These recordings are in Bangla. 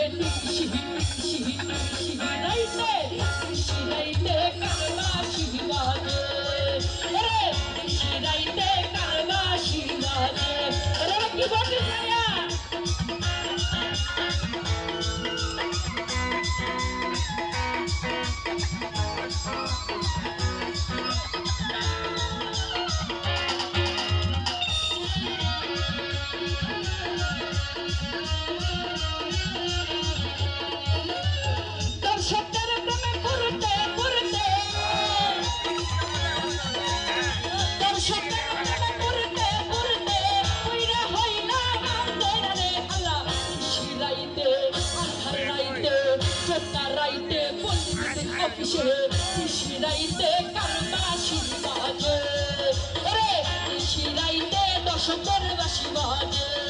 शिलाईले शिलाईले शिलाईले কিসে কৃষিরাইতে কারবাসী বাজে? রে কৃষিরাইতে দশকের বাসী বাজে?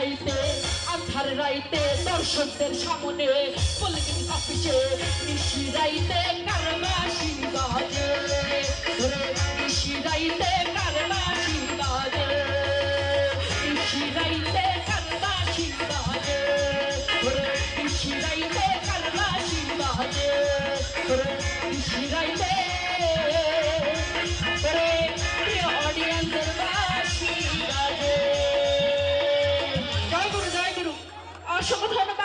রাইতে আন্ধার রাইতে দর্শকদের সামনে পলিটিক্স অফিসে নিশি রাইতে। 什么才能？